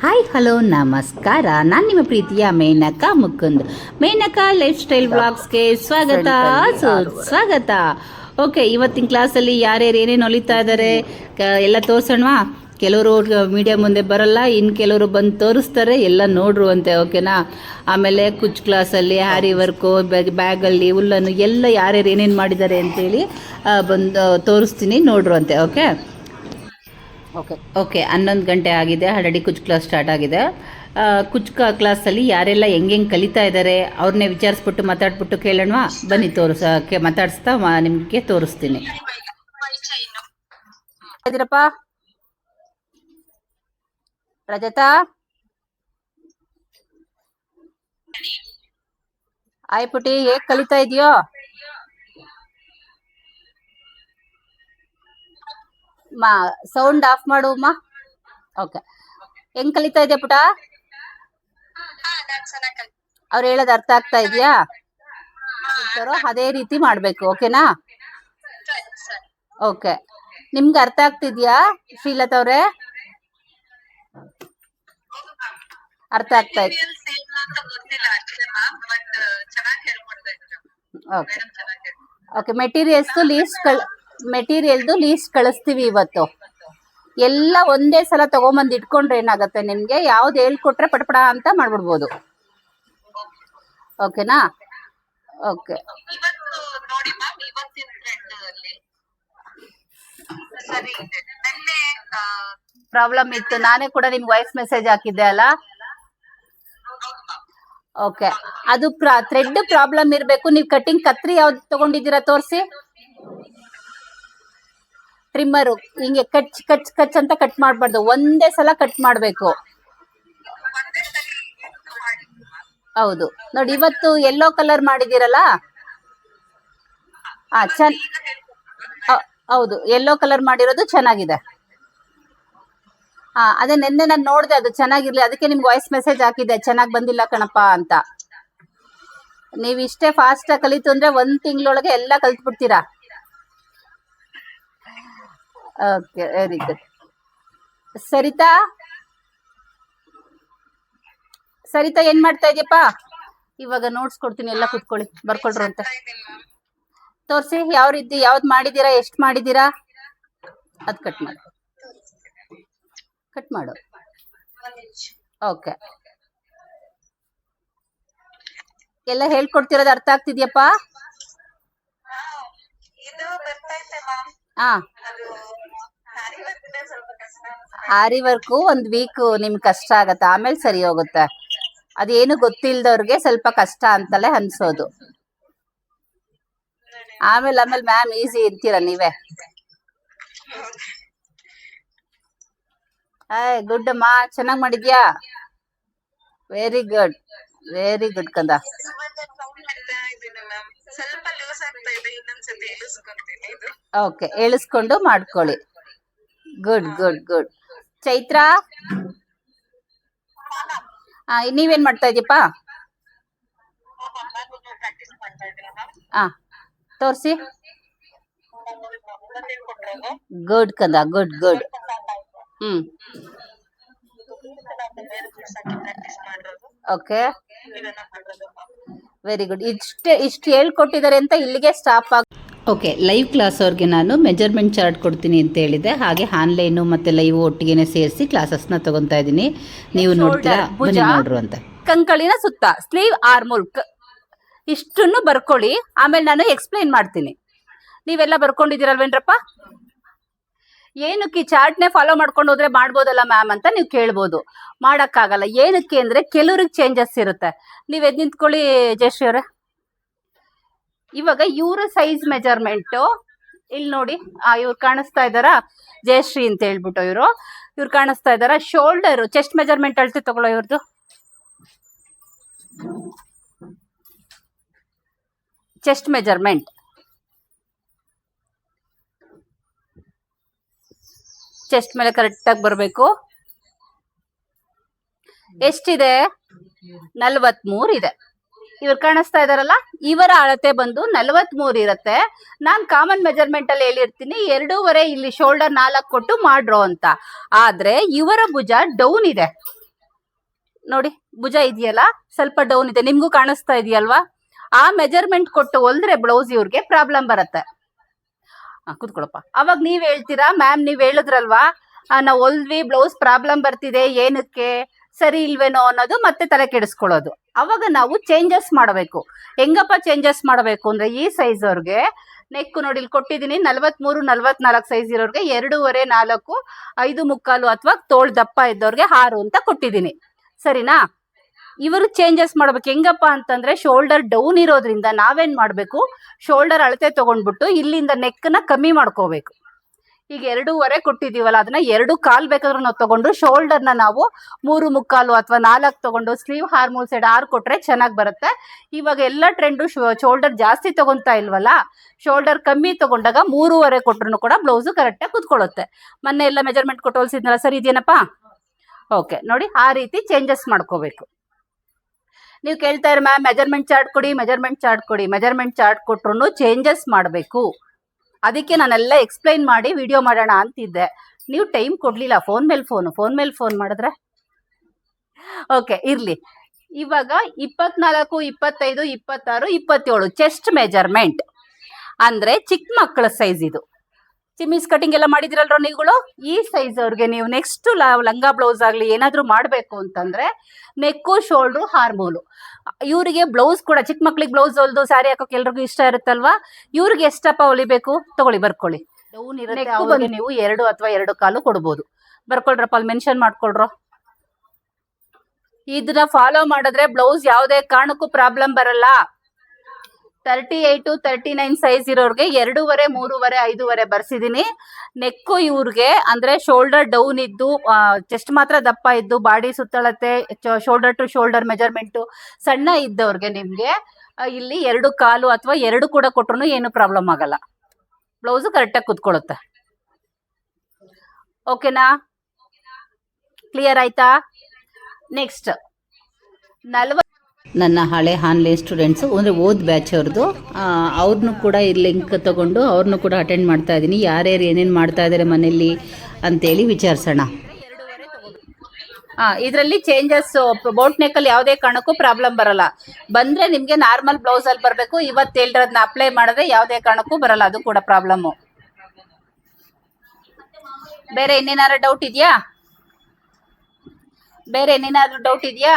Hi hello ನಮಸ್ಕಾರ. ನಾನು ನಿಮ್ಮ ಪ್ರೀತಿಯ ಮೇನಕಾ ಮುಕುಂದ್. ಮೇನಕಾ ಲೈಫ್ ಸ್ಟೈಲ್ ಬ್ಲಾಗ್ಸ್ಗೆ ಸ್ವಾಗತ. ಸ್ವಾಗತ. ಓಕೆ ಇವತ್ತಿನ ಕ್ಲಾಸಲ್ಲಿ ಯಾರ್ಯಾರು ಏನೇನು ಹೊಲಿತಾ ಇದ್ದಾರೆ ಎಲ್ಲ ತೋರ್ಸೋಣವಾ? ಕೆಲವರು ಮೀಡಿಯಾ ಮುಂದೆ ಬರಲ್ಲ ಇನ್ನು ಕೆಲವರು ಬಂದು ತೋರಿಸ್ತಾರೆ ಎಲ್ಲ ನೋಡ್ರು ಅಂತೆ ಓಕೆನಾ ಆಮೇಲೆ ಕುಚ್ ಕ್ಲಾಸಲ್ಲಿ ಹ್ಯಾರಿ ವರ್ಕು ಬ್ಯಾಗಲ್ಲಿ ಹುಲ್ಲನ್ನು ಎಲ್ಲ ಯಾರ್ಯಾರು ಏನೇನು ಮಾಡಿದ್ದಾರೆ ಅಂತೇಳಿ ಬಂದು ತೋರಿಸ್ತೀನಿ ನೋಡ್ರು ಅಂತೆ ಓಕೆ ಓಕೆ ಓಕೆ ಹನ್ನೊಂದು ಗಂಟೆ ಆಗಿದೆ ಆಲ್ರೆಡಿ ಕುಚ್ ಕ್ಲಾಸ್ ಸ್ಟಾರ್ಟ್ ಆಗಿದೆ. ಆ, ಕುಚ್ ಕ್ಲಾಸಲ್ಲಿ ಯಾರೆಲ್ಲ ಹೆಂಗೆ ಹೆಂಗೆ ಕಲಿತಾ ಇದ್ದಾರೆ ಅವ್ರನ್ನೇ ವಿಚಾರಿಸ್ಬಿಟ್ಟು ಮಾತಾಡ್ಬಿಟ್ಟು ಕೇಳೋಣ ಬನ್ನಿ ತೋರಿಸ ಮಾತಾಡಿಸ್ತಾ ಮಾ- ನಿಮಗೆ ತೋರಿಸ್ತೀನಿ. ಇದ್ದೀರಪ್ಪ ರಜತಾ? ಆಯ್ ಪುಟಿ ಹೇಗೆ ಕಲಿತಾ ಇದೆಯೋ? ಮಾ ಸೌಂಡ್ ಆಫ್ ಮಾಡು ಅಮ್ಮ ಓಕೆ ಹೆಂಗ್ ಕಲಿತಾ ಇದೆಯಾ ಪುಟ? ಅವ್ರು ಹೇಳೋದು ಅರ್ಥ ಆಗ್ತಾ ಇದೆಯಾ? ಅದೇ ರೀತಿ ಮಾಡ್ಬೇಕು ಓಕೆನಾ ಓಕೆ ನಿಮ್ಗೆ ಅರ್ಥ ಆಗ್ತಿದ್ಯಾ ಶ್ರೀಲತಾ ಅವ್ರೆ? ಅರ್ಥ ಆಗ್ತಾ ಇದೆ ಓಕೆ ಓಕೆ ಮೆಟೀರಿಯಲ್ಸ್ ಲೀಸ್ಟ್ ಕಳ್ ಮೆಟೀರಿಯಲ್ದು ಲೀಸ್ಟ್ ಕಳಿಸ್ತೀವಿ ಇವತ್ತು. ಎಲ್ಲ ಒಂದೇ ಸಲ ತಗೊಂಬಂದು ಇಟ್ಕೊಂಡ್ರೆ ಏನಾಗುತ್ತೆ ನಿಮ್ಗೆ? ಯಾವ್ದು ಹೇಳ್ಕೊಟ್ರೆ ಪಟಪಡ ಅಂತ ಮಾಡ್ಬಿಡ್ಬೋದು. ಓಕೆನಾ? ಓಕೆ. ಪ್ರಾಬ್ಲಮ್ ಇತ್ತು. ನಾನೇ ಕೂಡ ನಿಮ್ಗೆ ವಾಯ್ಸ್ ಮೆಸೇಜ್ ಹಾಕಿದ್ದೆ ಅಲ್ಲ? ಓಕೆ. ಅದು ಥ್ರೆಡ್ ಪ್ರಾಬ್ಲಮ್ ಇರಬೇಕು. ನೀವು ಕಟಿಂಗ್ ಕತ್ರಿ ಯಾವ್ದು ತಗೊಂಡಿದ್ದೀರಾ ತೋರಿಸಿ? ಟ್ರಿಮ್ಮರು ಹಿಂಗೆ ಕಚ್ ಕಚ್ ಕಚ್ ಅಂತ ಕಟ್ ಮಾಡಬಾರ್ದು. ಒಂದೇ ಸಲ ಕಟ್ ಮಾಡಬೇಕು. ಹೌದು. ನೋಡಿ, ಇವತ್ತು ಎಲ್ಲೋ ಕಲರ್ ಮಾಡಿದ್ದೀರಲ್ಲ? ಆ ಚೆನ್ನ. ಹೌ- ಹೌದು. ಎಲ್ಲೋ ಕಲರ್ ಮಾಡಿರೋದು ಚೆನ್ನಾಗಿದೆ. ಹಾ ಅದೇ ನಿನ್ನೆ ನಾನು ನೋಡಿದೆ ಅದು ಚೆನ್ನಾಗಿರ್ಲಿ. ಅದಕ್ಕೆ ನಿಮ್ಗೆ ವಾಯ್ಸ್ ಮೆಸೇಜ್ ಹಾಕಿದ್ದೆ. ಚೆನ್ನಾಗಿ ಬಂದಿಲ್ಲ ಕಣಪ್ಪ ಅಂತ. ನೀವು ಇಷ್ಟೇ ಫಾಸ್ಟ್ ಆಗಿ ಕಲಿತು ಅಂದ್ರೆ ಒಂದ್ ತಿಂಗಳೊಳಗೆ ಎಲ್ಲ ಕಲ್ತ್ಬಿಡ್ತೀರಾ? Okay very good Sarita Sarita ಏನ್ ಮಾಡ್ತಾ ಇದೀಯಪ್ಪ? ಇವಾಗ ನೋಟ್ಸ್ ಕೊಡ್ತೀನಿ, ಎಲ್ಲ ಕುತ್ಕೊಳ್ಳಿ ಬರ್ಕೊಳ್ರು ಅಂತ. ತೋರ್ಸಿ ಯಾವ ರೀತಿ, ಯಾವ್ದು ಮಾಡಿದೀರಾ ಎಷ್ಟ್ ಮಾಡಿದೀರಾ ಅದ್ ಕಟ್ ಮಾಡು. ಕಟ್ ಮಾಡು. ಓಕೆ ಎಲ್ಲ ಹೇಳ್ಕೊಡ್ತಿರೋದು ಅರ್ಥ ಆಗ್ತಿದ್ಯಪ್ಪ? ಹಾ. ಆರಿ ವರ್ಕು ಒಂದ್ ವೀಕ್ ನಿಮ್ಗೆ ಕಷ್ಟ ಆಗತ್ತೆ, ಆಮೇಲೆ ಸರಿ ಹೋಗುತ್ತೆ. ಅದೇನು ಗೊತ್ತಿಲ್ದವ್ರಿಗೆ ಸ್ವಲ್ಪ ಕಷ್ಟ ಅಂತಲೇ ಅನ್ಸೋದು. ಆಮೇಲೆ ಆಮೇಲೆ ಮ್ಯಾಮ್ ಈಸಿ ಇರ್ತೀರ ನೀವೇ? ಗುಡ್ ಅಮ್ಮ, ಚೆನ್ನಾಗ್ ಮಾಡಿದ್ಯಾ? ವೆರಿ ಗುಡ್ ವೆರಿ ಗುಡ್ ಕಂದ ಇವತ್ತು sound ಮಾಡ್ತಾ ಇದ್ದೀನಿ ma'am. ಸ್ವಲ್ಪ ಲೂಸ್ ಆಗ್ತಾ ಇದೆ ಇನ್ನೊಂದ್ಸತಿ ಇಳಿಸ್ಕೊಂತೀನಿ ಇದು ಓಕೆ ಇಳಿಸ್ಕೊಂಡು ಮಾಡ್ಕೊಳ್ಳಿ. Good good good Chaitra? ಆ, ನೀವೇನ್ ಮಾಡ್ತಾ ಇದೀಯಪ್ಪ? ಪ್ರಾಕ್ಟೀಸ್ ಮಾಡ್ತಾ ಇದ್ದೀನಿ ಮ್ಯಾಮ್ ಆ ತೋರ್ಸಿ. ಉಲ್ಲನ್ ಹೇಳ್ಕೊಟ್ರಲ್ಲ ಗುಡ್ ಕಂದ ಗುಡ್ ಗುಡ್ ಹ್ಮ್. ಪ್ರಾಕ್ಟೀಸ್ ಮಾಡಿರೋದು ಓಕೆ. ವೆರಿ ಗುಡ್ ಇಷ್ಟ ಇಷ್ಟು ಹೇಳ್ಕೊಟ್ಟಿದ್ದಾರೆ ಅಂತ ಇಲ್ಲಿಗೆ ಸ್ಟಾಪ್ ಆಗ ಓಕೆ ಲೈವ್ ಕ್ಲಾಸ್ ಅವ್ರಿಗೆ ನಾನು ಮೆಜರ್ಮೆಂಟ್ ಚಾರ್ಟ್ ಕೊಡ್ತೀನಿ ಅಂತ ಹೇಳಿದೆ. ಹಾಗೆ ಆನ್ಲೈನು ಮತ್ತೆ ಲೈವ್ ಒಟ್ಟಿಗೆ ಸೇರಿಸಿ ಕ್ಲಾಸಸ್ನ ತಗೊತಾ ಇದ್ದೀನಿ. ನೀವು ನೋಡ್ತೀರಾ. ಬನ್ನಿ ನೋಡ್ರು ಅಂತ. ಕಂಕಳಿನ ಸುತ್ತ ಸ್ಲೀವ್ ಆರ್ಮೋಲ್ಕ್ ಇಷ್ಟನ್ನು ಬರ್ಕೊಳ್ಳಿ. ಆಮೇಲೆ ನಾನು ಎಕ್ಸ್ಪ್ಲೈನ್ ಮಾಡ್ತೀನಿ. ನೀವೆಲ್ಲ ಬರ್ಕೊಂಡಿದ್ದೀರಲ್ವೇನ್ರಪ್ಪ? ಏನಕ್ಕೆ ಈ ಚಾರ್ಟ್ನೇ ಫಾಲೋ ಮಾಡ್ಕೊಂಡು ಹೋದ್ರೆ ಮಾಡ್ಬೋದಲ್ಲ ಮ್ಯಾಮ್ ಅಂತ ನೀವು ಕೇಳ್ಬೋದು. ಮಾಡೋಕ್ಕಾಗಲ್ಲ. ಏನಕ್ಕೆ ಅಂದರೆ ಕೆಲವ್ರಿಗೆ ಚೇಂಜಸ್ ಇರುತ್ತೆ. ನೀವು ಎದ್ದು ನಿಂತ್ಕೊಳ್ಳಿ ಜಯಶ್ರೀ ಅವರೇ. ಇವಾಗ ಇವರ ಸೈಜ್ ಮೆಜರ್ಮೆಂಟು ಇಲ್ಲಿ ನೋಡಿ ಇವ್ರು ಕಾಣಿಸ್ತಾ ಇದ್ದಾರಾ? ಜಯಶ್ರೀ ಅಂತ ಹೇಳ್ಬಿಟ್ಟು ಇವರು. ಇವ್ರು ಕಾಣಿಸ್ತಾ ಇದ್ದಾರಾ? ಶೋಲ್ಡರ್ ಚೆಸ್ಟ್ ಮೆಜರ್ಮೆಂಟ್ ಅಳ್ತಿ ತಗೊಳ್ಳೋ ಇವ್ರದ್ದು ಚೆಸ್ಟ್ ಮೆಜರ್ಮೆಂಟ್ ಚೆಸ್ಟ್ ಮೇಲೆ ಕರೆಕ್ಟಾಗಿ ಬರಬೇಕು. ಎಷ್ಟಿದೆ? ನಲ್ವತ್ಮೂರು ಇದೆ. ಇವ್ರು ಕಾಣಿಸ್ತಾ ಇದಾರಲ್ಲ? ಇವರ ಅಳತೆ ಬಂದು ನಲವತ್ಮೂರು ಇರತ್ತೆ. ನಾನ್ ಕಾಮನ್ ಮೆಜರ್ಮೆಂಟ್ ಅಲ್ಲಿ ಹೇಳಿರ್ತೀನಿ, ಎರಡೂವರೆ ಇಲ್ಲಿ ಶೋಲ್ಡರ್ ನಾಲ್ಕು ಕೊಟ್ಟು ಮಾಡ್ರೋ ಅಂತ. ಆದ್ರೆ ಇವರ ಭುಜ ಡೌನ್ ಇದೆ. ನೋಡಿ, ಭುಜ ಇದೆಯಲ್ಲ? ಸ್ವಲ್ಪ ಡೌನ್ ಇದೆ. ನಿಮ್ಗೂ ಕಾಣಿಸ್ತಾ ಇದೆಯಲ್ವಾ? ಆ ಮೆಜರ್ಮೆಂಟ್ ಕೊಟ್ಟು ಹೊಲ್ದ್ರೆ ಬ್ಲೌಸ್ ಇವ್ರಿಗೆ ಪ್ರಾಬ್ಲಮ್ ಬರುತ್ತೆ. ಕೂತ್ಕೊಳಪ್ಪ. ಅವಾಗ ನೀವ್ ಹೇಳ್ತೀರಾ? ಮ್ಯಾಮ್ ನೀವ್ ಹೇಳಿದ್ರಲ್ವಾ? ನಾವ್ ಹೊಲ್ದ್ವಿ ಬ್ಲೌಸ್ ಪ್ರಾಬ್ಲಮ್ ಬರ್ತಿದೆ, ಏನಕ್ಕೆ? ಸರಿ ಇಲ್ವೇನೋ ಅನ್ನೋದು ಮತ್ತೆ ತಲೆ ಕೆಡಿಸ್ಕೊಳ್ಳೋದು. ಅವಾಗ ನಾವು ಚೇಂಜಸ್ ಮಾಡಬೇಕು. ಹೆಂಗಪ್ಪ ಚೇಂಜಸ್ ಮಾಡಬೇಕು ಅಂದ್ರೆ ಈ ಸೈಜ್ ಅವ್ರಿಗೆ ನೆಕ್ ನೋಡಿ ಇಲ್ಲಿ ಕೊಟ್ಟಿದ್ದೀನಿ ನಲ್ವತ್ಮೂರು, ನಲ್ವತ್ನಾಲ್ಕು ಸೈಜ್ ಇರೋರಿಗೆ ಎರಡೂವರೆ, ನಾಲ್ಕು, ಐದು ಮುಕ್ಕಾಲು ಅಥವಾ ತೋಳ್ ದಪ್ಪ ಇದ್ದವ್ರಿಗೆ ಹಾರು ಅಂತ ಕೊಟ್ಟಿದ್ದೀನಿ ಸರಿನಾ? ಇವರು ಚೇಂಜಸ್ ಮಾಡ್ಬೇಕು. ಹೆಂಗಪ್ಪ ಅಂತಂದ್ರೆ ಶೋಲ್ಡರ್ ಡೌನ್ ಇರೋದ್ರಿಂದ ನಾವೇನ್ ಮಾಡ್ಬೇಕು? ಶೋಲ್ಡರ್ ಅಳತೆ ತಗೊಂಡ್ಬಿಟ್ಟು ಇಲ್ಲಿಂದ ನೆಕ್ನ ಕಮ್ಮಿ ಮಾಡ್ಕೋಬೇಕು. ಈಗ ಎರಡೂವರೆ ಕೊಟ್ಟಿದೀವಲ್ಲ ಅದನ್ನ ಎರಡು ಕಾಲ್ ಬೇಕಾದ್ರೂ ನಾವು ತಗೊಂಡು ಶೋಲ್ಡರ್ನ ನಾವು ಮೂರು ಮುಕ್ಕಾಲು ಅಥವಾ ನಾಲ್ಕು ತಗೊಂಡು ಸ್ಲೀವ್ ಹಾರ್ಮೋಲ್ ಸೈಡ್ ಆರು ಕೊಟ್ರೆ ಚೆನ್ನಾಗಿ ಬರುತ್ತೆ. ಇವಾಗ ಎಲ್ಲ ಟ್ರೆಂಡು ಶೋಲ್ಡರ್ ಜಾಸ್ತಿ ತಗೊಂತಾ ಇಲ್ವಲ್ಲ ಶೋಲ್ಡರ್ ಕಮ್ಮಿ ತಗೊಂಡಾಗ ಮೂರುವರೆ ಕೊಟ್ರು ಕೂಡ ಬ್ಲೌಸು ಕರೆಕ್ಟಾಗಿ ಕೂತ್ಕೊಳ್ಳುತ್ತೆ. ಮೊನ್ನೆ ಎಲ್ಲ ಮೆಜರ್ಮೆಂಟ್ ಕೊಟ್ಟು ಹೊಲ್ಸಿದ್ನಲ್ಲ, ಸರಿ ಇದೇನಪ್ಪ? ಓಕೆ ನೋಡಿ ಆ ರೀತಿ ಚೇಂಜಸ್ ಮಾಡ್ಕೋಬೇಕು. ನೀವು ಕೇಳ್ತಾ ಇರ ಮ್ಯಾಮ್ ಮೆಜರ್ಮೆಂಟ್ ಚಾರ್ಟ್ ಕೊಡಿ, ಮೆಜರ್ಮೆಂಟ್ ಚಾರ್ಟ್ ಕೊಡಿ, ಮೆಜರ್ಮೆಂಟ್ ಚಾರ್ಟ್ ಕೊಟ್ರು ಚೇಂಜಸ್ ಮಾಡಬೇಕು. ಅದಕ್ಕೆ ನಾನೆಲ್ಲ ಎಕ್ಸ್ಪ್ಲೈನ್ ಮಾಡಿ ವಿಡಿಯೋ ಮಾಡೋಣ ಅಂತಿದ್ದೆ. ನೀವು ಟೈಮ್ ಕೊಡಲಿಲ್ಲ ಫೋನ್ ಮೇಲೆ ಫೋನು ಫೋನ್ ಮೇಲೆ ಫೋನ್ ಮಾಡಿದ್ರೆ? ಓಕೆ ಇರಲಿ. ಇವಾಗ ಇಪ್ಪತ್ನಾಲ್ಕು, ಇಪ್ಪತ್ತೈದು, ಇಪ್ಪತ್ತಾರು, ಇಪ್ಪತ್ತೇಳು ಚೆಸ್ಟ್ ಮೆಜರ್ಮೆಂಟ್ ಅಂದರೆ ಚಿಕ್ಕ ಮಕ್ಕಳ ಸೈಜ್ ಇದು. ಚಿಮ್ಮೀಸ್ ಕಟಿಂಗ್ ಎಲ್ಲ ಮಾಡಿದಿರಲ್ರ ನೀವುಗಳು? ಈ ಸೈಜ್ ಅವ್ರಿಗೆ ನೀವು ನೆಕ್ಸ್ಟ್ ಲಂಗ ಬ್ಲೌಸ್ ಆಗ್ಲಿ ಏನಾದರೂ ಮಾಡ್ಬೇಕು ಅಂತಂದ್ರೆ ನೆಕ್ಕು ಶೋಲ್ಡ್ರು ಹಾರ್ಮೋಲು ಇವರಿಗೆ ಬ್ಲೌಸ್ ಕೂಡ ಚಿಕ್ಕ ಮಕ್ಳಿಗೆ ಬ್ಲೌಸ್ ಹೊಲ್ದು ಸ್ಯಾರಿ ಹಾಕೋಕೆ ಎಲ್ರಿಗೂ ಇಷ್ಟ ಇರುತ್ತಲ್ವಾ? ಇವ್ರಿಗೆ ಎಷ್ಟಪ್ಪ ಹೊಲಿಬೇಕು? ತಗೊಳ್ಳಿ ಬರ್ಕೊಳ್ಳಿ. ಡೌನ್ ಇರುತ್ತೆ ನೀವು ಎರಡು ಅಥವಾ ಎರಡು ಕಾಲು ಕೊಡ್ಬೋದು. ಬರ್ಕೊಳ್ರಪ್ಪ ಅಲ್ಲಿ ಮೆನ್ಷನ್ ಮಾಡ್ಕೊಳ್ರೋ. ಇದನ್ನ ಫಾಲೋ ಮಾಡಿದ್ರೆ ಬ್ಲೌಸ್ ಯಾವುದೇ ಕಾರಣಕ್ಕೂ ಪ್ರಾಬ್ಲಮ್ ಬರಲ್ಲ. ತರ್ಟಿ ಏಟು ತರ್ಟಿ ನೈನ್ ಸೈಜ್ ಇರೋರ್ಗೆ ಎರಡೂವರೆ, ಮೂರುವರೆ, ಐದೂವರೆ ಬರ್ಸಿದೀನಿ. ನೆಕ್ಕು ಇವ್ರಿಗೆ ಅಂದ್ರೆ ಶೋಲ್ಡರ್ ಡೌನ್ ಇದ್ದು ಚೆಸ್ಟ್ ಮಾತ್ರ ದಪ್ಪ ಇದ್ದು, ಬಾಡಿ ಸುತ್ತಳತೆ ಶೋಲ್ಡರ್ ಟು ಶೋಲ್ಡರ್ ಮೆಜರ್ಮೆಂಟು ಸಣ್ಣ ಇದ್ದವ್ರಿಗೆ ನಿಮ್ಗೆ ಇಲ್ಲಿ ಎರಡು ಕಾಲು ಅಥವಾ ಎರಡು ಕೂಡ ಕೊಟ್ರು ಏನು ಪ್ರಾಬ್ಲಮ್ ಆಗಲ್ಲ. ಬ್ಲೌಸು ಕರೆಕ್ಟಾಗಿ ಕುತ್ಕೊಳ್ಳುತ್ತೆ ಓಕೆನಾ ಕ್ಲಿಯರ್ ಆಯ್ತಾ? ನೆಕ್ಸ್ಟ್ ನಲ್ವ ನನ್ನ ಹಳೆ ಆನ್ಲೈನ್ ಸ್ಟೂಡೆಂಟ್ಸು ಅಂದರೆ ಓದ್ ಬ್ಯಾಚ್ ಅವ್ರದ್ದು ಅವ್ರನ್ನೂ ಕೂಡ ಈ ಲಿಂಕ್ ತಗೊಂಡು ಅವ್ರನ್ನೂ ಕೂಡ ಅಟೆಂಡ್ ಮಾಡ್ತಾ ಇದ್ದೀನಿ ಯಾರ್ಯಾರು ಏನೇನು ಮಾಡ್ತಾ ಇದ್ದಾರೆ ಮನೆಯಲ್ಲಿ ಅಂತೇಳಿ ವಿಚಾರಿಸೋಣ. ಹಾಂ ಇದರಲ್ಲಿ ಚೇಂಜಸ್ ಬೋಟ್ ನೆಕ್ ಅಲ್ಲಿ ಯಾವುದೇ ಕಾರಣಕ್ಕೂ ಪ್ರಾಬ್ಲಮ್ ಬರಲ್ಲ. ಬಂದ್ರೆ ನಿಮಗೆ ನಾರ್ಮಲ್ ಬ್ಲೌಸ್ ಅಲ್ಲಿ ಬರಬೇಕು. ಇವತ್ತು ಹೇಳಿರೋದನ್ನ ಅಪ್ಲೈ ಮಾಡಿದ್ರೆ ಯಾವುದೇ ಕಾರಣಕ್ಕೂ ಬರಲ್ಲ. ಅದು ಕೂಡ ಪ್ರಾಬ್ಲಮ್ ಬೇರೆ ಇನ್ನೇನಾದ್ರು ಡೌಟ್ ಇದೆಯಾ? ಬೇರೆ ಇನ್ನೇನಾದ್ರು ಡೌಟ್ ಇದೆಯಾ?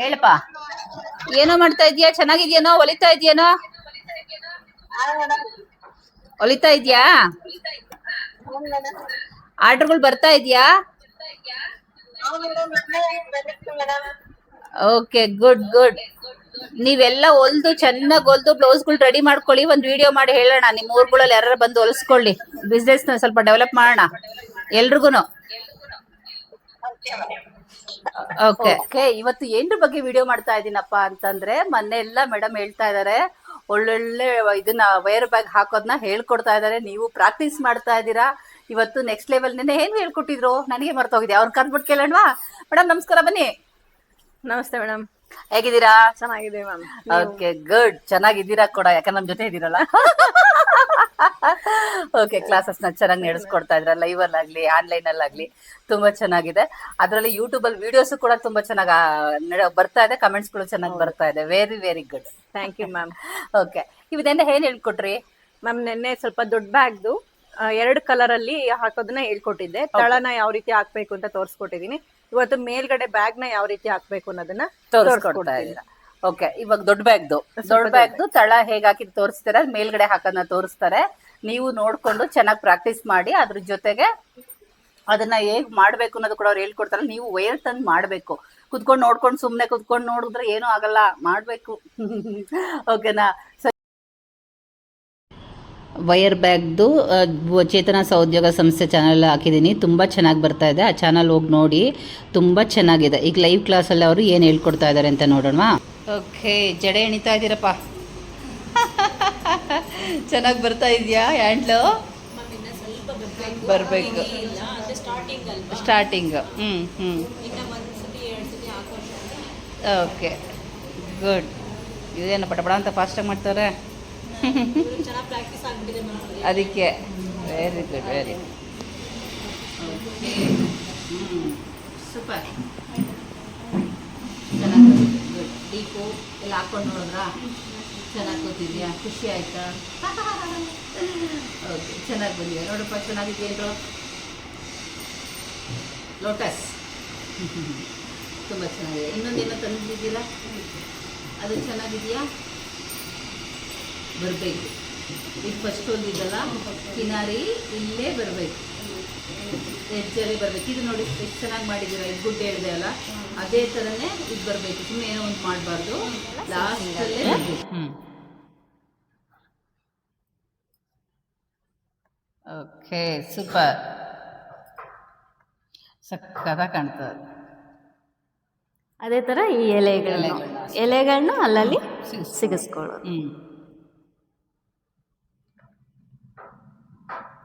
ಹೇಳಪ್ಪ. ಏನೋ ಮಾಡ್ತಾ ಇದೀಯಾ? ಚೆನ್ನಾಗಿದ್ಯೇನೋ? ಹೊಲಿತಾ ಇದೆಯೇನೋ? ಹೊಲಿತಾ ಇದೆಯಾ? ಆರ್ಡರ್ಗಳು ಬರ್ತಾ ಇದೆಯಾ? Okay, good good. ನೀವೆಲ್ಲ ಹೊಲ್ದು, ಚೆನ್ನಾಗಿ ಹೊಲ್ದು ಬ್ಲೌಸ್ಗಳು ರೆಡಿ ಮಾಡ್ಕೊಳ್ಳಿ. ಒಂದು ವಿಡಿಯೋ ಮಾಡಿ ಹೇಳೋಣ. ನಿಮ್ಮ ಊರುಗಳಲ್ಲಿ ಯಾರು ಬಂದು ಹೊಲಿಸ್ಕೊಳ್ಳಿ. ಬಿಸ್ನೆಸ್ ಸ್ವಲ್ಪ ಡೆವಲಪ್ ಮಾಡೋಣ. ಎಲ್ರಿಗೂ ಓಕೆ ಓಕೆ ಇವತ್ತು ಏನ್ರ ಬಗ್ಗೆ ವಿಡಿಯೋ ಮಾಡ್ತಾ ಇದ್ದೀನಪ್ಪ ಅಂತಂದ್ರೆ ಮೊನ್ನೆ ಎಲ್ಲ ಮೇಡಮ್ ಹೇಳ್ತಾ ಇದಾರೆ ಒಳ್ಳೊಳ್ಳೆ ಇದನ್ನ ವೈರ್ ಬ್ಯಾಗ್ ಹಾಕೋದನ್ನ ಹೇಳ್ಕೊಡ್ತಾ ಇದಾರೆ ನೀವು ಪ್ರಾಕ್ಟೀಸ್ ಮಾಡ್ತಾ ಇದ್ದೀರಾ ಇವತ್ತು ನೆಕ್ಸ್ಟ್ ಲೆವೆಲ್ ನಿನ್ನೆ ಏನ್ ಹೇಳ್ಕೊಟ್ಟಿದ್ರು? ನನಗೆ ಮರ್ತೋಗಿದೆ ಅವ್ರನ್ನ ಕರ್ದ್ಬಿಟ್ಟು ಕೇಳೋಣವಾ? ಮೇಡಮ್ ನಮಸ್ಕಾರ ಬನ್ನಿ. ನಮಸ್ತೆ ಮೇಡಮ್ ಹೇಗಿದ್ದೀರಾ? ಚೆನ್ನಾಗಿದೆ ಮ್ಯಾಮ್. ಓಕೆ ಗುಡ್ ಚೆನ್ನಾಗಿದ್ದೀರಾ ಕೂಡ? ಯಾಕಂದ್ರೆ ನಮ್ ಜೊತೆ ಇದ್ದೀರಲ್ಲ? ಓಕೆ ಕ್ಲಾಸಸ್ನ ಚೆನ್ನಾಗಿ ನಡೆಸ್ಕೊಡ್ತಾ ಇದ್ರ? ಲೈವ್ ಅಲ್ಲಿ ಆಗ್ಲಿ ಆನ್ಲೈನ್ ಅಲ್ಲಿ ಆಗ್ಲಿ ತುಂಬಾ ಚೆನ್ನಾಗಿದೆ. ಅದರಲ್ಲಿ ಯೂಟ್ಯೂಬ್ ಅಲ್ಲಿ ವಿಡಿಯೋಸ್ ಕೂಡ ತುಂಬಾ ಚೆನ್ನಾಗಿ ಬರ್ತಾ ಇದೆ. ಕಮೆಂಟ್ಸ್ಗಳು ಚೆನ್ನಾಗಿ ಬರ್ತಾ ಇದೆ. Very very good thank you ma'am okay ಇವದೆಲ್ಲ ಏನ್ ಹೇಳ್ಕೊಟ್ರಿ? ಮ್ಯಾಮ್ ನಿನ್ನೆ ಸ್ವಲ್ಪ ದೊಡ್ಡ ಬ್ಯಾಗ್ದು ಎರಡು ಕಲರ್ ಅಲ್ಲಿ ಹಾಕೋದನ್ನ ಹೇಳ್ಕೊಟ್ಟಿದ್ದೆ. ತಳನ ಯಾವ ರೀತಿ ಹಾಕ್ಬೇಕು ಅಂತ ತೋರಿಸ್ಕೊಟ್ಟಿದೀನಿ ಇವತ್ತು ಮೇಲ್ಗಡೆ ಬ್ಯಾಗ್ನ ಯಾವ ರೀತಿ ಹಾಕ್ಬೇಕು ಅನ್ನೋದನ್ನ ತೋರಿಸ್ಕೊಡ್ತಾ ತೋರಿಸ್ಕೊಡ್ತೀನಿ. ಇದ್ದೀರಾ ಓಕೆ ಇವಾಗ ದೊಡ್ಡ ಬ್ಯಾಗ್ದು. ದೊಡ್ಡ ಬ್ಯಾಗ್ದು ತಳ ಹೇಗಾಕಿ ಹಾಕಿ ತೋರಿಸ್ತಾರೆ? ಮೇಲ್ಗಡೆ ಹಾಕೋದನ್ನ ತೋರಿಸ್ತಾರೆ. ನೀವು ನೋಡ್ಕೊಂಡು ಚೆನ್ನಾಗಿ ಪ್ರಾಕ್ಟೀಸ್ ಮಾಡಿ ಅದ್ರ ಜೊತೆಗೆ ಅದನ್ನ ಹೇಗ್ ಮಾಡ್ಬೇಕು ಅನ್ನೋದು ಕೂಡ ಅವ್ರು ಹೇಳ್ಕೊಡ್ತಾರೆ. ನೀವು ವೈರ್ ತಂದು ಮಾಡ್ಬೇಕು. ಕುತ್ಕೊಂಡು ನೋಡ್ಕೊಂಡು ಸುಮ್ಮನೆ ಕುತ್ಕೊಂಡು ನೋಡಿದ್ರೆ ಏನೂ ಆಗಲ್ಲ. ಮಾಡ್ಬೇಕು. ಓಕೆನಾ ವೈರ್ ಬ್ಯಾಗ್ದು ಚೇತನ ಸಹೋದ್ಯೋಗ ಸಂಸ್ಥೆ ಚಾನಲ್ ಹಾಕಿದ್ದೀನಿ. ತುಂಬ ಚೆನ್ನಾಗಿ ಬರ್ತಾ ಇದೆ. ಆ ಚಾನಲ್ ಹೋಗಿ ನೋಡಿ ತುಂಬ ಚೆನ್ನಾಗಿದೆ. ಈಗ ಲೈವ್ ಕ್ಲಾಸಲ್ಲಿ ಅವರು ಏನು ಹೇಳ್ಕೊಡ್ತಾ ಇದ್ದಾರೆ ಅಂತ ನೋಡೋಣ ಓಕೆ, ಜಡೆ ಎಣಿತಾ ಇದ್ದೀರಪ್ಪ. ಚೆನ್ನಾಗಿ ಬರ್ತಾ ಇದೆಯಾ, ಹ್ಯಾಂಡ್ಲು? ಬರಬೇಕು. ಸ್ಟಾರ್ಟಿಂಗ್ ಹ್ಞೂ ಹ್ಞೂ ಓಕೆ, ಗುಡ್. ಇದೇನು ಪಟಪಡ ಪಟ ಅಂತ ಫಾಸ್ಟಾಗಿ ಮಾಡ್ತಾರೆ? ಅದಕ್ಕೆ ವೆರಿ ಗುಡ್ ವೆರಿ ಸೂಪರ್ ಚೆನ್ನಾಗಿ ಗುಡ್ ಡೀಪು ಎಲ್ಲ ಹಾಕೊಂಡು ನೋಡಿದ್ರಾ ಚೆನ್ನಾಗಿ ಕೂತಿದ್ಯಾ ಖುಷಿ ಆಯ್ತಾ ಓಕೆ ಚೆನ್ನಾಗಿ ಬಂದಿದೆ ನೋಡಪ್ಪ ಲೋಟಸ್ ತುಂಬ ಚೆನ್ನಾಗಿದೆ ಇನ್ನೊಂದೇನೋ ತಂದಿದ್ದೀರಾ ಅದು ಚೆನ್ನಾಗಿದೆಯಾ ಬರಬೇಕು. ಇದು ಫಸ್ಟ್ ಒಂದು ಇದಲ್ಲ ಕಿನಾರಿ ಇಲ್ಲೇ ಬರಬೇಕು. ಎಡ್ಜಲ್ಲಿ ಬರಬೇಕು. ಇದು ನೋಡಿ ಎಷ್ಟು ಚೆನ್ನಾಗಿ ಮಾಡಿದ್ದೀರ ಇದು ಗುಡ್ಡೆ ಹೇಳಿದೆ ಅಲ್ಲ? ಅದೇ ಥರನೇ ಇದು ಬರಬೇಕು. ಸುಮ್ಮನೆ ಏನೋ ಒಂದು ಮಾಡಬಾರ್ದು. ಲಾಸ್ಟಲ್ಲೇ ಹ್ಞೂ ಓಕೆ ಸೂಪರ್ ಸಕ್ಕದ ಕಾಣ್ತದೆ. ಅದೇ ಥರ ಈ ಎಲೆಗಳನ್ನ. ಎಲೆಗಳನ್ನ ಅಲ್ಲಲ್ಲಿ ಸಿಗಿಸ್- ಸಿಗಿಸ್ಕೊಳ್ಳೋದು. ಹ್ಞೂ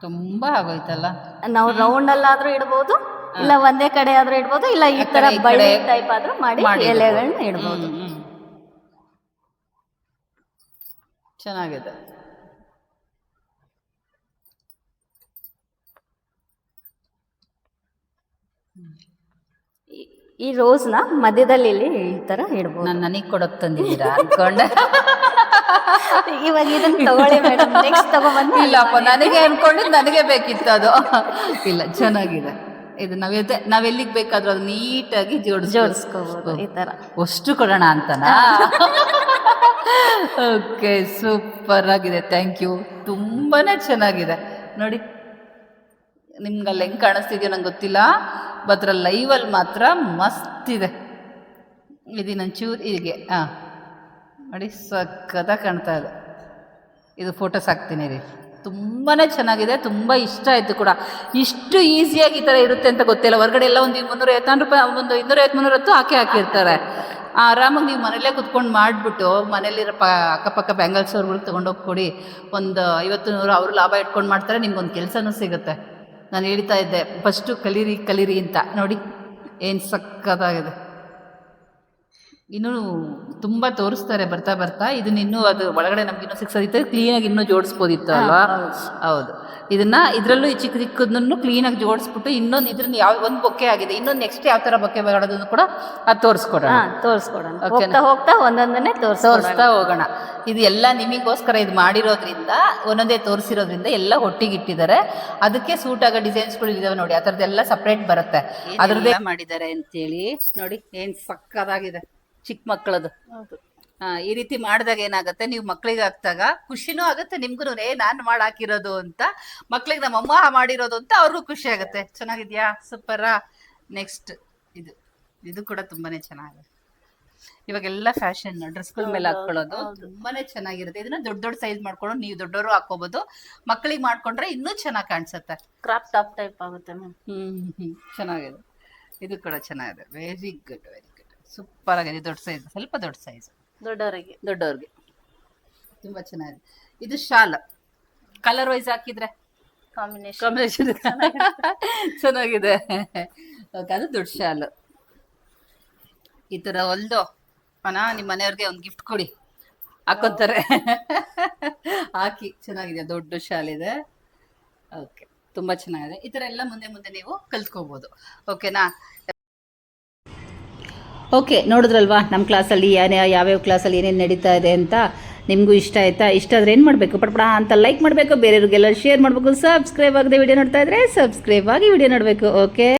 ತುಂಬ ಆಗೋಯ್ತಲ್ಲ? ನಾವು ರೌಂಡ್ ಅಲ್ಲಾದ್ರೂ ಇಡಬಹುದು ಇಲ್ಲ ಒಂದೇ ಕಡೆ ಆದ್ರೂ ಇಡಬಹುದು ಇಲ್ಲ ಈ ತರ ಬಳೆ ಬಳ್ಳಿ ಟೈಪ್ ಆದ್ರೂ ಮಾಡಿ ಎಲೆಗಳನ್ನ ಹ್ಮ್. ಚೆನ್ನಾಗಿದೆ. ಈ- ರೋಸ್ನ ಮಧ್ಯದಲ್ಲಿ ಇಲ್ಲಿ ಈ ತರ ಇಡಬಹುದು ನಾನು ನನಗೆ ಕೊಡಕ್ ತಂದಿದ್ದೀರಾ ಅನ್ಕೊಂಡೆ. ಇವಾಗ ಇದನ್ನ ತಗೊಳ್ಳಿ ಮೇಡಮ್ ನೆಕ್ಸ್ಟ್ ತಗೊಂಡ್ಬಂದು ಇಲ್ಲಪ್ಪ ನನಗೆ ಅನ್ಕೊಂಡಿದ್ದು ನನಗೆ ಬೇಕಿತ್ತು ಅದು. ಇಲ್ಲ ಚೆನ್ನಾಗಿದೆ. ಇದು ನಾವ್ ನಾವೆಲ್ಲಿಗೆ ಬೇಕಾದ್ರೂ ಅದು ನೀಟಾಗಿ ಜೋಡ್ ಜೋಡಿಸ್ಕೋಬಹುದು ಈ ತರ. ಅಷ್ಟು ಕೊಡೋಣ ಅಂತನಾ? ಓಕೆ ಸೂಪರ್ ಆಗಿದೆ. ಥ್ಯಾಂಕ್ ಯು ತುಂಬಾನೇ ಚೆನ್ನಾಗಿದೆ. ನೋಡಿ ನಿಮ್ಗೆ ಅಲ್ಲಿ ಹೆಂಗೆ ಕಾಣಿಸ್ತಿದ್ಯೋ ನಂಗೆ ಗೊತ್ತಿಲ್ಲ. ಲೈವ್ ಲೈವಲ್ಲಿ ಮಾತ್ರ ಮಸ್ತ್ ಇದೆ. ಇದು ಚೂರು ಹೀಗೆ ಹಾಂ. ನೋಡಿ ಸಕ್ಕತ್ತಾಗಿ ಕಾಣ್ತಾ ಇದೆ. ಇದು ಫೋಟೋಸ್ ಹಾಕ್ತೀನಿ ರೀ. ತುಂಬಾ ಚೆನ್ನಾಗಿದೆ, ತುಂಬ ಇಷ್ಟ ಆಯಿತು ಕೂಡ. ಇಷ್ಟು ಈಸಿಯಾಗಿ ಈ ಥರ ಇರುತ್ತೆ ಅಂತ ಗೊತ್ತಿಲ್ಲ. ಹೊರಗಡೆ ಎಲ್ಲ ಒಂದು ಮುನ್ನೂರ ಐವತ್ತಾರು ರೂಪಾಯಿ, ಒಂದು ಇನ್ನೂರ ಐವತ್ತು ಮುನ್ನೂರ ಹತ್ತು ಹಾಕಿ ಹಾಕಿರ್ತಾರೆ. ಆರಾಮಾಗಿ ನೀವು ಮನೇಲೇ ಕುತ್ಕೊಂಡು ಮಾಡಿಬಿಟ್ಟು ಮನೇಲಿರೋ ಪ, ಅಕ್ಕಪಕ್ಕ ಬ್ಯಾಂಗಲ್ಸ್ ಅವ್ರಿಗೆ ತೊಗೊಂಡೋಗಿ ಕೊಡಿ. ಒಂದು ಐವತ್ತು ನೂರು ಅವರು ಲಾಭ ಇಟ್ಕೊಂಡು ಮಾಡ್ತಾರೆ, ನಿಮ್ಗೊಂದು ಕೆಲಸನೂ ಸಿಗುತ್ತೆ. ನಾನು ಹೇಳ್ತಾ ಇದ್ದೆ ಫಸ್ಟು ಕಲೀರಿ ಕಲೀರಿ ಅಂತ. ನೋಡಿ, ಏನು ಸಕ್ಕತ್ತಾಗಿದೆ ಇನ್ನೂ ತುಂಬ ತೋರಿಸ್ತಾರೆ ಬರ್ತಾ ಬರ್ತಾ. ಇದನ್ನ ಇನ್ನೂ ಅದು ಒಳಗಡೆ ನಮ್ಗೆ ಇನ್ನೂ ಸಿಕ್ಸೋದಿತ್ತು ಕ್ಲೀನಾಗಿ ಇನ್ನೂ ಜೋಡಿಸ್ಬೋದಿತ್ತು ಅಲ್ವಾ? ಹೌದು. ಇದನ್ನ ಇದರಲ್ಲೂ ಈ ಚಿಕ್ಕ ಚಿಕ್ಕದನ್ನು ಆಗಿ ಜೋಡಿಸ್ಬಿಟ್ಟು ಇನ್ನೊಂದು ಇದ್ರನ್ನ ಯಾವ ಒಂದು ಬೊಕ್ಕೆ ಆಗಿದೆ. ಇನ್ನೊಂದು ನೆಕ್ಸ್ಟ್ ಯಾವ ತರ ಬೊಕ್ಕೆ ಮಾಡೋದನ್ನು ಕೂಡ ಅದು ತೋರಿಸ್ಕೊಡೋಣ. ತೋರಿಸ್ಕೊಡೋಣ. ಹೋಗ್ತಾ ಹೋಗ್ತಾ ಒಂದೊಂದನ್ನೇ ತೋರಿಸ್ತಾ ಹೋಗೋಣ. ಇದು ಎಲ್ಲ ನಿಮಗೋಸ್ಕರ ಇದು ಮಾಡಿರೋದ್ರಿಂದ ಒಂದೊಂದೇ ತೋರಿಸಿರೋದ್ರಿಂದ ಎಲ್ಲ ಒಟ್ಟಿಗೆ ಇಟ್ಟಿದ್ದಾರೆ ಅದಕ್ಕೆ ಸೂಟ್ ಆಗೋ ಡಿಸೈನ್ಸ್ಗಳು ಇದಾವೆ ನೋಡಿ ಆ ಥರದ್ದೆಲ್ಲ ಸಪ್ರೇಟ್ ಬರುತ್ತೆ. ಅದ್ರದ್ದೇ ಮಾಡಿದ್ದಾರೆ ಅಂತೇಳಿ ನೋಡಿ ಏನು ಸಕ್ಕದಾಗಿದೆ. ಚಿಕ್ಕ ಮಕ್ಕಳದು. ಈ ರೀತಿ ಮಾಡಿದಾಗ ಏನಾಗುತ್ತೆ? ನೀವು ಮಕ್ಕಳಿಗೆ ಹಾಕ್ದಾಗ ಖುಷಿನೂ ಆಗುತ್ತೆ ನಿಮ್ಗೂ ಏ ನಾನು ಮಾಡಿ ಹಾಕಿರೋದು ಅಂತ ಮಕ್ಳಿಗೆ ನಮ್ಮ ಅಮ್ಮ ಮಾಡಿರೋದು ಅಂತ ಅವ್ರಿಗೂ ಖುಷಿ ಆಗುತ್ತೆ. ಚೆನ್ನಾಗಿದ್ಯಾ? ಸೂಪರಾ? ನೆಕ್ಸ್ಟ್ ಇದು. ಇದು ಕೂಡ ತುಂಬಾನೇ ಚೆನ್ನಾಗಿದೆ ಇವಾಗೆಲ್ಲ ಫ್ಯಾಷನ್ ಡ್ರೆಸ್ಗಳ ಮೇಲೆ ಹಾಕೊಳ್ಳೋದು ತುಂಬಾನೇ ಚೆನ್ನಾಗಿರುತ್ತೆ. ಇದನ್ನ ದೊಡ್ಡ ದೊಡ್ಡ ಸೈಜ್ ಮಾಡ್ಕೊಂಡು ನೀವು ದೊಡ್ಡವರು ಹಾಕೋಬಹುದು ಮಕ್ಕಳಿಗೆ ಮಾಡ್ಕೊಂಡ್ರೆ ಇನ್ನೂ ಚೆನ್ನಾಗಿ ಕಾಣಿಸುತ್ತೆ. ಕ್ರಾಪ್ ಟಾಪ್ ಟೈಪ್ ಆಗುತ್ತೆ ಮ್ಯಾಮ್. ಹ್ಮ್ ಹ್ಮ್ ಚೆನ್ನಾಗಿದೆ. ಇದು ಕೂಡ ಚೆನ್ನಾಗಿದೆ. ವೆರಿ ಗುಡ್ ವೆರಿ ಸೂಪರ್ ಆಗಿದೆ. ದೊಡ್ಡ ಸೈಜ್ ಸ್ವಲ್ಪ ದೊಡ್ಡ ಸೈಜ್ ದೊಡ್ಡವರಿಗೆ. ದೊಡ್ಡವ್ರಿಗೆ. ತುಂಬಾ ಚೆನ್ನಾಗಿದೆ. ಇದು ಶಾಲ್. ಕಲರ್ ವೈಸ್ ಹಾಕಿದ್ರೆ? ಕಾಂಬಿನೇಷನ್ ಕಾಂಬಿನೇಷನ್ ಚೆನ್ನಾಗಿದೆ. ಓಕೆ ಅದು ದೊಡ್ಡ ಶಾಲು. ಈ ಥರ ಹೊಲ್ದು ಅಣ್ಣ ನಿಮ್ಮ ಮನೆಯವ್ರಿಗೆ ಒಂದು ಗಿಫ್ಟ್ ಕೊಡಿ. ಹಾಕೋತಾರೆ. ಹಾಕಿ. ಚೆನ್ನಾಗಿದೆ. ದೊಡ್ಡ ಶಾಲ್ ಇದೆ ಓಕೆ ತುಂಬ ಚೆನ್ನಾಗಿದೆ. ಈ ಥರ ಎಲ್ಲ ಮುಂದೆ ಮುಂದೆ ನೀವು ಕಲ್ತ್ಕೋಬೋದು. ಓಕೆನಾ ಓಕೆ, ನೋಡಿದ್ರಲ್ವಾ? ನಮ್ಮ ಕ್ಲಾಸಲ್ಲಿ ಏನೇ, ಯಾವ್ಯಾವ ಕ್ಲಾಸಲ್ಲಿ ಏನೇನು ನಡೀತಾ ಇದೆ ಅಂತ ನಿಮಗೂ ಇಷ್ಟ ಆಯ್ತಾ? ಇಷ್ಟ ಆದ್ರೆ ಏನು ಮಾಡಬೇಕು? ಪಟ್ಪಡ ಅಂತ ಲೈಕ್ ಮಾಡಬೇಕು, ಬೇರೆಯವ್ರಿಗೆಲ್ಲ ಶೇರ್ ಮಾಡಬೇಕು ಸಬ್ಸ್ಕ್ರೈಬ್ ಆಗದೆ ವಿಡಿಯೋ ನೋಡ್ತಾ ಇದ್ರೆ ಸಬ್ಸ್ಕ್ರೈಬ್ ಆಗಿ ವಿಡಿಯೋ ನೋಡಬೇಕು ಓಕೆ